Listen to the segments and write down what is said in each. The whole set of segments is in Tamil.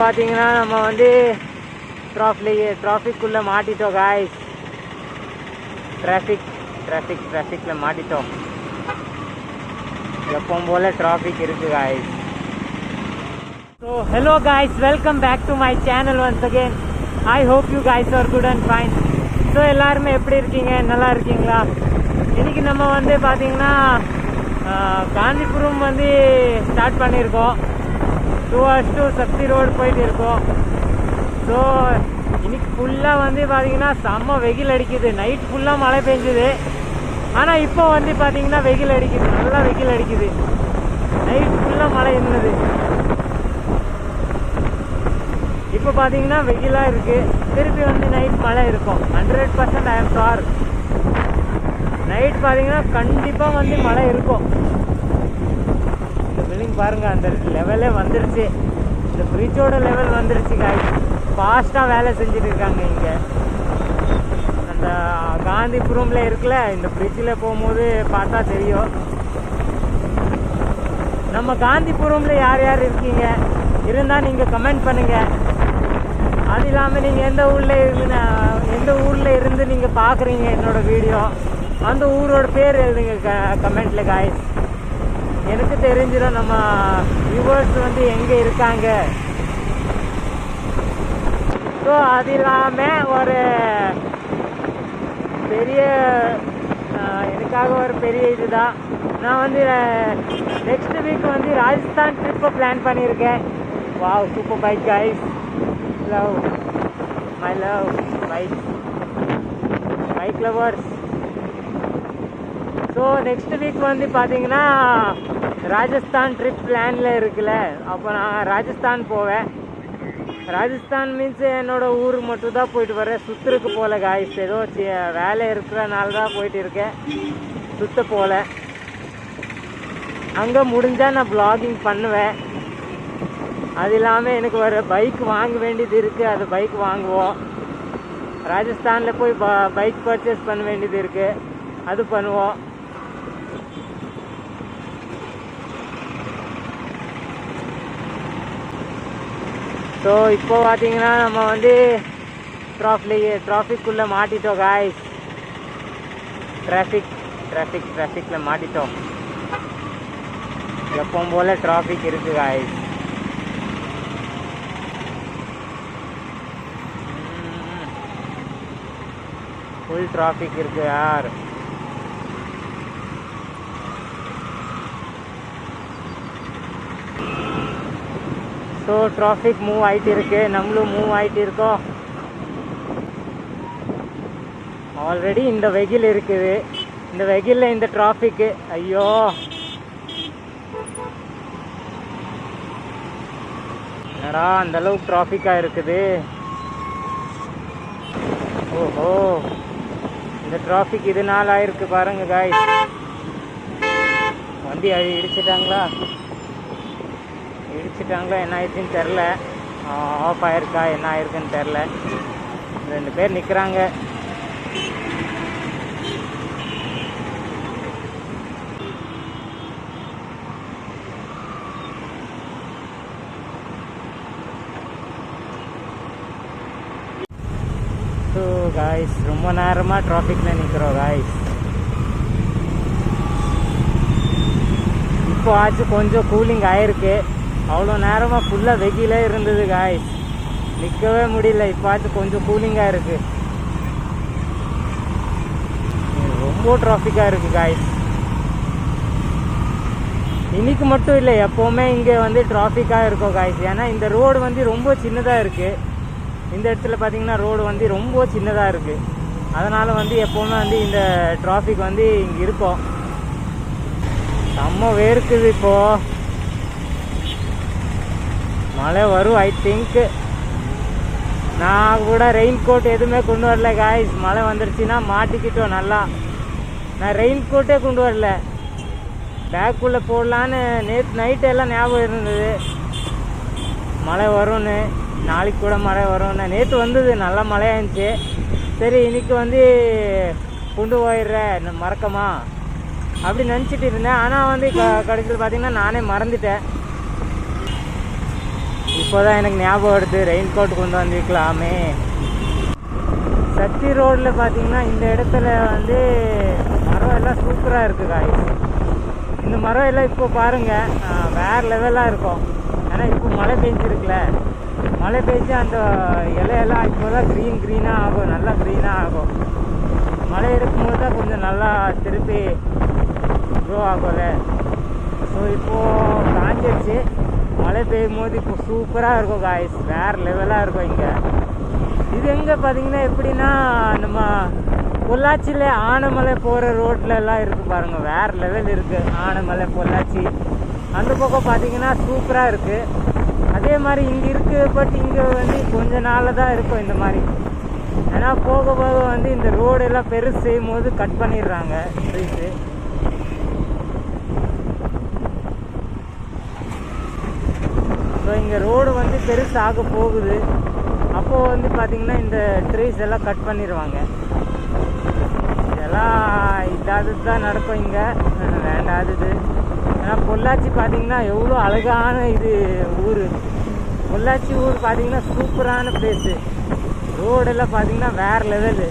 பார்த்தீங்கன்னா நம்ம வந்து ட்ராஃபிக் ட்ராஃபிக்குள்ளே மாட்டிட்டோம் காய்ஸ் ட்ராஃபிக் ட்ராஃபிக் ட்ராஃபிக்கில் மாட்டிட்டோம். எப்பவும் போல் டிராஃபிக் இருக்குது guys so hello guys welcome back to my channel once again I hope you guys are good and fine so எல்லாருமே எப்படி இருக்கீங்க? நல்லா இருக்கீங்களா? இன்னைக்கு நம்ம வந்து பார்த்தீங்கன்னா காந்திபுரம் வந்து ஸ்டார்ட் பண்ணியிருக்கோம் two hours two Sakthi road போயிட்டு இருக்கோம். ஸோ இன்னைக்கு ஃபுல்லாக வந்து பார்த்தீங்கன்னா செம்ம வெயில் அடிக்குது. நைட் ஃபுல்லாக மழை பெஞ்சுது. ஆனால் இப்போ வந்து பார்த்தீங்கன்னா வெயில் அடிக்குது. நல்லா வெயில் அடிக்குது. நைட் ஃபுல்லாக மழை இருந்தது இப்போ பார்த்தீங்கன்னா வெயிலாக இருக்குது திருப்பி வந்து நைட் மழை இருக்கும். Hundred percent I am night பார்த்தீங்கன்னா கண்டிப்பாக வந்து மழை இருக்கும். பாருங்கள் பாருங்க அந்த லெவலே வந்துருச்சு. இந்த ஃப்ரிட்ஜோட லெவல் வந்துருச்சு காய் ஃபாஸ்ட்டாக வேலை செஞ்சுட்டு இருக்காங்க இங்கே. அந்த காந்திபுரமில் இருக்குல்ல இந்த ஃப்ரிட்ஜில் போகும்போது பார்த்தா தெரியும். நம்ம காந்திபுரம்ல யார் யார் இருக்கீங்க? இருந்தால் நீங்கள் கமெண்ட் பண்ணுங்க. அது இல்லாமல் நீங்கள் எந்த ஊரில் இருந்து எந்த ஊரில் இருந்து நீங்கள் பார்க்குறீங்க என்னோடய வீடியோ அந்த ஊரோட பேர் எழுதுங்க க கமெண்ட்டில் காய்ஸ் எனக்கு தெரிஞ்சிடும் நம்ம வியூவர்ஸ் வந்து எங்கே இருக்காங்க. ஸோ அது இல்லாமல் ஒரு பெரிய எனக்காக ஒரு பெரிய இதுதான். நான் வந்து நெக்ஸ்ட் வீக் வந்து ராஜஸ்தான் ட்ரிப்பை பிளான் பண்ணியிருக்கேன். Wow super bike guys love my love bike bike lovers so next week வந்து பார்த்தீங்கன்னா ராஜஸ்தான் ட்ரிப் பிளானில் இருக்குல்ல. அப்போ நான் ராஜஸ்தான் போவேன். ராஜஸ்தான் மீன்ஸ் என்னோடய ஊர் மட்டும் தான் போயிட்டு வரேன் சுற்றுக்கு போகல காய்ஸ் ஏதோ வேலை இருக்கிறனால தான் போயிட்டு இருக்கேன். சுத்த போகல அங்கே முடிஞ்சால் நான் ப்ளாகிங் பண்ணுவேன். அது இல்லாமல் எனக்கு ஒரு பைக் வாங்க வேண்டியது இருக்குது அது பைக் வாங்குவோம். ராஜஸ்தானில் போய் பைக் பர்ச்சேஸ் பண்ண வேண்டியது இருக்குது அது பண்ணுவோம். ஸோ இப்போ பார்த்தீங்கன்னா நம்ம வந்து ட்ராஃபிக் ட்ராஃபிக்குள்ளே மாட்டிட்டோம் காய்ஸ் டிராஃபிக் டிராஃபிக் டிராஃபிக்கில் மாட்டிட்டோம். எப்பவும் போல் டிராஃபிக் இருக்குது காய்ஸ் ஃபுல் டிராஃபிக் இருக்கு யார்? ஸோ டிராஃபிக் மூவ் ஆகிட்டு இருக்கு நம்மளும் மூவ் ஆகிட்டு இருக்கோம் ஆல்ரெடி இந்த வெகில் இருக்குது. இந்த வெகில்ல இந்த டிராஃபிக்கு ஐயோ. என்னடா அந்த அளவுக்கு டிராஃபிக்காக இருக்குது. ஓஹோ. இந்த டிராஃபிக் நாள் ஆயிருக்கு பாருங்க காய் வண்டி அழி இடிச்சிட்டாங்களா? இடிச்சிட்டாங்களோ என்ன ஆயிடுச்சுன்னு தெரில ஆஃப் ஆயிருக்கா என்ன ஆயிருக்குன்னு தெரில ரெண்டு பேர் நிற்கிறாங்க ஸோ காய்ஸ் ரொம்ப நேரமாக டிராஃபிக்கில் நிற்கிறோம் காய்ஸ் இப்போ ஆச்சு கொஞ்சம் கூலிங் ஆயிருக்கு. அவ்வளோ நேரமாக ஃபுல்லாக வெயிலே இருந்தது காய்ஸ் நிற்கவே முடியல. இப்போ கொஞ்சம் கூலிங்காக இருக்குது ரொம்ப டிராஃபிக்காக இருக்குது காய்ஸ் இன்னைக்கு மட்டும் இல்லை எப்போவுமே இங்கே வந்து டிராஃபிக்காக இருக்கும் காய்ஸ் ஏன்னா இந்த ரோடு வந்து ரொம்ப சின்னதாக இருக்குது இந்த இடத்துல பார்த்தீங்கன்னா ரோடு வந்து ரொம்ப சின்னதாக இருக்குது அதனால் வந்து எப்போவுமே வந்து இந்த டிராஃபிக் வந்து இங்கே இருக்கும். செம்ம வேர்க்குது இப்போது மழை வரும் ஐ திங்க் நான் கூட ரெயின் கோட் எதுவுமே கொண்டு வரல காய்ஸ் மழை வந்துருச்சுன்னா மாட்டிக்கிட்டோம் நல்லா. நான் ரெயின் கோட்டே கொண்டு வரல. பேக்குள்ளே போடலான்னு நேற்று நைட்டு எல்லாம் ஞாபகம் இருந்தது. மழை வரும்னு. நாளைக்கு கூட மழை வரும்னு. நேற்று வந்தது நல்லா மழையாக இருந்துச்சு சரி இன்னைக்கு வந்து கொண்டு போயிடுறேன் மறக்கமா? அப்படி நினச்சிட்டு இருந்தேன். ஆனால் வந்து க கடைசியில் பார்த்தீங்கன்னா நானே மறந்துட்டேன். இப்போதான் எனக்கு ஞாபகம் வருது. ரெயின் கோட் கொண்டு வந்துக்கலாமே சக்தி ரோடில் பார்த்தீங்கன்னா இந்த இடத்துல வந்து மரம் எல்லாம் சூப்பராக இருக்குது காய் இந்த மரம் எல்லாம் இப்போ பாருங்கள் வேறு லெவலாக இருக்கும். ஆனால் இப்போ மழை பெஞ்சிருக்குல. மழை பெஞ்சு அந்த இலையெல்லாம் இப்போ தான் க்ரீன் க்ரீனாக ஆகும். நல்லா க்ரீனாக ஆகும். மழை இருக்கும்போது தான் கொஞ்சம் நல்லா திருப்பி க்ரோ ஆகும்ல. ஸோ இப்போது காஞ்சிடுச்சு மழை பெய்யும் போது இப்போ சூப்பராக இருக்கும் காய்ஸ் வேறு லெவலாக இருக்கும் இங்கே. இது எங்கே பார்த்தீங்கன்னா எப்படின்னா நம்ம பொள்ளாச்சியில் ஆனமலை போகிற ரோட்டில் எல்லாம் இருக்குது பாருங்கள் வேறு லெவல் இருக்குது ஆனமலை பொள்ளாச்சி. அந்த பக்கம் பார்த்தீங்கன்னா சூப்பராக இருக்குது அதே மாதிரி இங்கே இருக்குது பட் இங்கே வந்து கொஞ்ச நாளில் தான் இருக்கும் இந்த மாதிரி. ஏன்னா போக போக வந்து இந்த ரோடெல்லாம் பெருசு செய்யும் போது கட் பண்ணிடுறாங்க ட்ரீஸு ஸோ இங்கே ரோடு வந்து பெருசாக போகுது. அப்போது வந்து பார்த்திங்கன்னா இந்த ட்ரீஸ் எல்லாம் கட் பண்ணிடுவாங்க இதெல்லாம் இதாவது தான் நடக்கும் இங்கே. வேண்டாதது. ஏன்னா பொள்ளாச்சி பார்த்திங்கன்னா எவ்வளோ அழகான இது ஊர். பொள்ளாச்சி ஊர் பார்த்திங்கன்னா சூப்பரான பிளேஸு ரோடெல்லாம் பார்த்திங்கன்னா வேறு லெவலு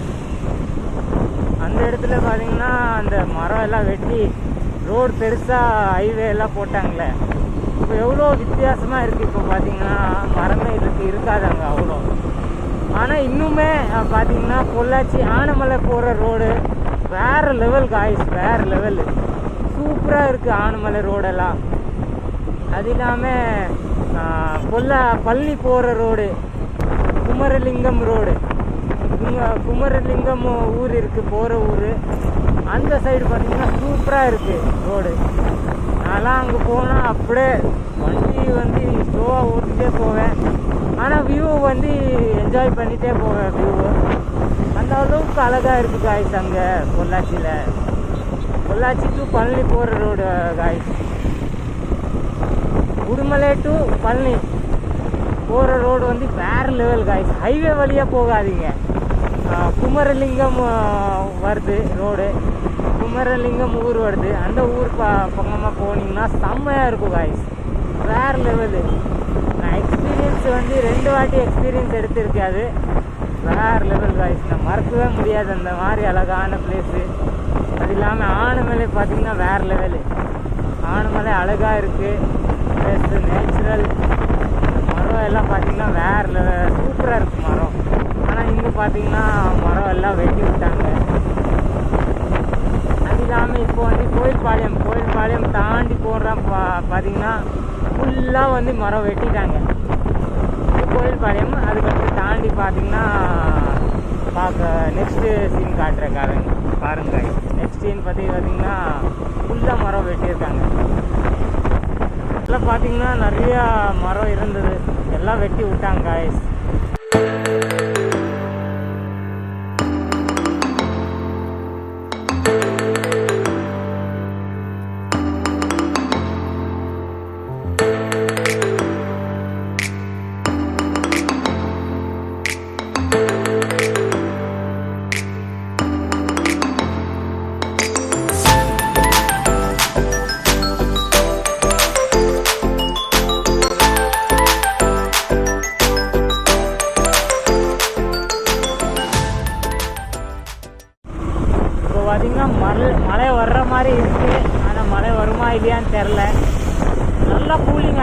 அந்த இடத்துல பார்த்திங்கன்னா அந்த மரம் எல்லாம் வெட்டி ரோடு பெருசாக ஹைவே எல்லாம் போட்டாங்களே. இப்போ எவ்வளோ வித்தியாசமாக இருக்குது இப்போ பார்த்தீங்கன்னா மரமே இதுக்கு இருக்காது அங்கே அவ்வளோ. ஆனால் இன்னுமே பார்த்தீங்கன்னா பொள்ளாச்சி ஆனமலை போகிற ரோடு வேறு லெவல் காய்ஸ் வேறு லெவல் சூப்பராக இருக்குது ஆனமலை ரோடெல்லாம் அது இல்லாமல் பொல்லா பள்ளி போகிற ரோடு குமரலிங்கம் ரோடு குமரலிங்கம் ஊர் இருக்குது போகிற ஊர். அந்த சைடு பார்த்தீங்கன்னா சூப்பராக இருக்குது ரோடு நான்லாம் அங்கே போனால் அப்படியே வண்டி வந்து ஸ்லோவாக ஓட்டிகிட்டே போவேன். ஆனால் வியூ வந்து என்ஜாய் பண்ணிகிட்டே போவேன் வியூ அந்த அளவுக்கு அழகாக இருக்குது காய்ஸ் அங்கே பொள்ளாச்சியில். பொள்ளாச்சி டு பழனி போகிற road guys Udumalai to Palani போகிற ரோடு வந்து வேறு லெவல் காய்ஸ் ஹைவே வழியாக போகாதீங்க. குமரலிங்கம் வருது ரோடு குமரலிங்கம் ஊர் வருது. அந்த ஊர் ப பக்கமாக போனீங்கன்னா செம்மையாக இருக்கும் காய்ஸ் வேறு லெவலு நான் எக்ஸ்பீரியன்ஸ் வந்து ரெண்டு வாட்டி எக்ஸ்பீரியன்ஸ் எடுத்திருக்காது வேறு லெவல் காய்ஸ் நான் மறக்கவே முடியாது அந்த மாதிரி அழகான பிளேஸு அது இல்லாமல் ஆனமலை பார்த்தீங்கன்னா வேறு லெவலு ஆனமலை அழகாக இருக்குது ப்ளஸ் நேச்சுரல் மரம் எல்லாம் பார்த்தீங்கன்னா வேறு சூப்பராக இருக்குது மரம். ஆனால் இங்கே பார்த்தீங்கன்னா மரம் எல்லாம் வெட்டி விட்டாங்க. அது இல்லாமல் இப்போ வந்து கோயில்பாளையம் கோயில்பாளையம் தாண்டி போடுறோம் பா பார்த்தீங்கன்னா ஃபுல்லாக வந்து மரம் வெட்டிட்டாங்க. இது கோயில்பாளையம் அதுக்கப்புறம் தாண்டி பார்த்தீங்கன்னா பார்க்க நெக்ஸ்ட்டு சீன் காட்டுறேன் காரங்க பாருங்க. நெக்ஸ்ட் சீன் பற்றி பார்த்தீங்கன்னா ஃபுல்லாக மரம் வெட்டியிருக்காங்க. அதில் பார்த்தீங்கன்னா நிறையா மரம் இருந்தது. எல்லாம் வெட்டி விட்டாங்க காய்ஸ்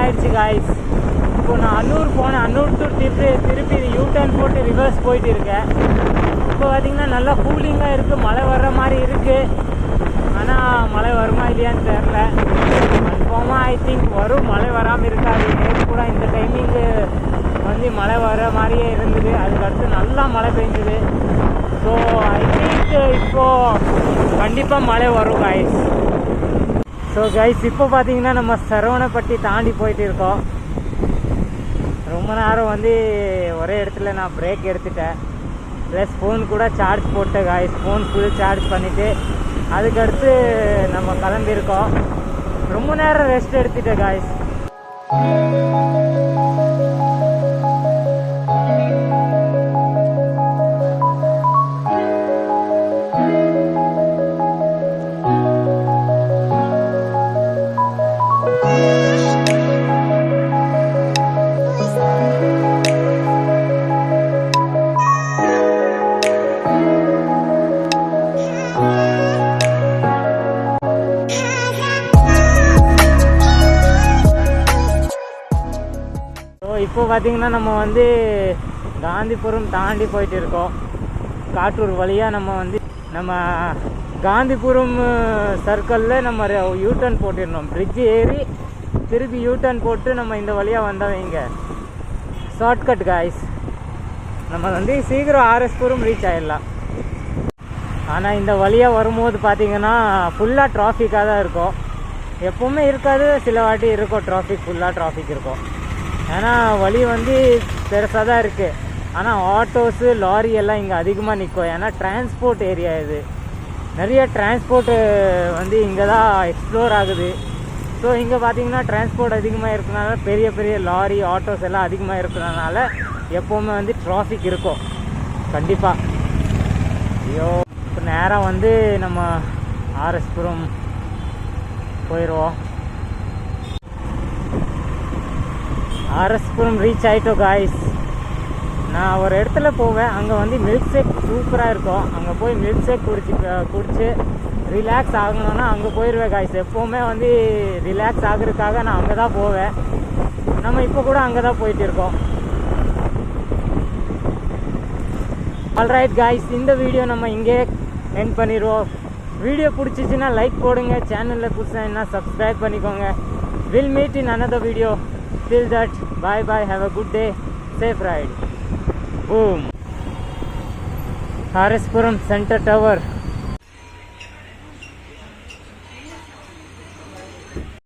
ஆயிடுச்சு காய்ஸ் இப்போ நான் அன்னூர் போனேன். அன்னூர் டு திருப்பி திருப்பி யூ டர்ன் போட்டு ரிவர்ஸ் போயிட்டு இருக்கேன். இப்போ பார்த்தீங்கன்னா நல்லா கூலிங்காக இருக்குது மழை வர்ற மாதிரி இருக்குது ஆனால் மழை வருமா இல்லையான்னு தெரில கன்ஃபார்மாக ஐ திங்க் வரும். மழை வராமல் இருக்காது. நேற்று கூட இந்த டைமிங்கு வந்து மழை வர மாதிரியே இருந்தது. அதுக்கடுத்து நல்லா மழை பெஞ்சுது. ஸோ ஐ திங்க் இப்போது கண்டிப்பாக மழை வரும் காய்ஸ் ஸோ கைஸ் இப்போ பார்த்தீங்கன்னா நம்ம சரவணப்பட்டி தாண்டி போயிட்டு இருக்கோம். ரொம்ப நேரம் வந்து ஒரே இடத்துல நான் பிரேக் எடுத்துட்டேன். ப்ளஸ் ஃபோன் கூட சார்ஜ் போட்டேன் காய்ஸ் ஃபோன் ஃபுல் சார்ஜ் பண்ணிவிட்டு அதுக்கடுத்து நம்ம கிளம்பியிருக்கோம். ரொம்ப நேரம் ரெஸ்ட் எடுத்துட்டேன் காய்ஸ் இப்போ பார்த்திங்கன்னா நம்ம வந்து காந்திபுரம் தாண்டி போயிட்டு இருக்கோம் காட்டூர் வழியாக நம்ம வந்து நம்ம காந்திபுரம் சர்க்கிளில் நம்ம யூட்டர்ன் போட்டிருந்தோம். பிரிட்ஜு ஏறி திருப்பி யூட்டர்ன் போட்டு நம்ம இந்த வழியாக வந்தவங்க ஷார்ட்கட் காய்ஸ் நம்ம வந்து சீக்கிரம் ஆர்எஸ்புரம் ரீச் ஆயிடலாம். ஆனால் இந்த வழியாக வரும்போது பார்த்தீங்கன்னா ஃபுல்லாக டிராஃபிக்காக தான் இருக்கும். எப்போவுமே இருக்காது சில வாட்டி இருக்கும். டிராஃபிக் ஃபுல்லாக டிராஃபிக் இருக்கும். ஏன்னா வழி வந்து பெருசாக தான் இருக்குது ஆனால் ஆட்டோஸு லாரி எல்லாம் இங்கே அதிகமாக நிற்கும் ஏன்னா டிரான்ஸ்போர்ட் ஏரியா இது. நிறைய டிரான்ஸ்போர்ட்டு வந்து இங்கே தான் எக்ஸ்ப்ளோர் ஆகுது. ஸோ இங்கே பார்த்தீங்கன்னா டிரான்ஸ்போர்ட் அதிகமாக இருக்கிறதுனால பெரிய பெரிய லாரி ஆட்டோஸ் எல்லாம் அதிகமாக இருக்கிறதுனால எப்போவுமே வந்து டிராஃபிக் இருக்கும். கண்டிப்பாக ஐயோ இப்போ நேராக வந்து நம்ம ஆர்எஸ்புரம் போயிடுவோம் ஆர்எஸ்புரம் ரீச் ஆகிட்டோம் காய்ஸ் நான் ஒரு இடத்துல போவேன். அங்கே வந்து மில்க் ஷேக் சூப்பராக இருக்கும். அங்கே போய் மில்க் ஷேக் குடிச்சு குடிச்சு ரிலாக்ஸ் ஆகணும்னா அங்கே போயிடுவேன் காய்ஸ் எப்போவுமே வந்து ரிலாக்ஸ் ஆகுறதுக்காக நான் அங்கே தான் போவேன். நம்ம இப்போ கூட அங்கே தான் போயிட்டு இருக்கோம். ஆல்ரைட் காய்ஸ் இந்த வீடியோ நம்ம இங்கே என் பண்ணிடுவோம். வீடியோ பிடிச்சிச்சின்னா லைக் போடுங்க. சேனலில் புதுசாக என்ன சப்ஸ்கிரைப் பண்ணிக்கோங்க. Will meet in another video till that bye bye have a good day safe ride. Boom. Harispuram Center Tower.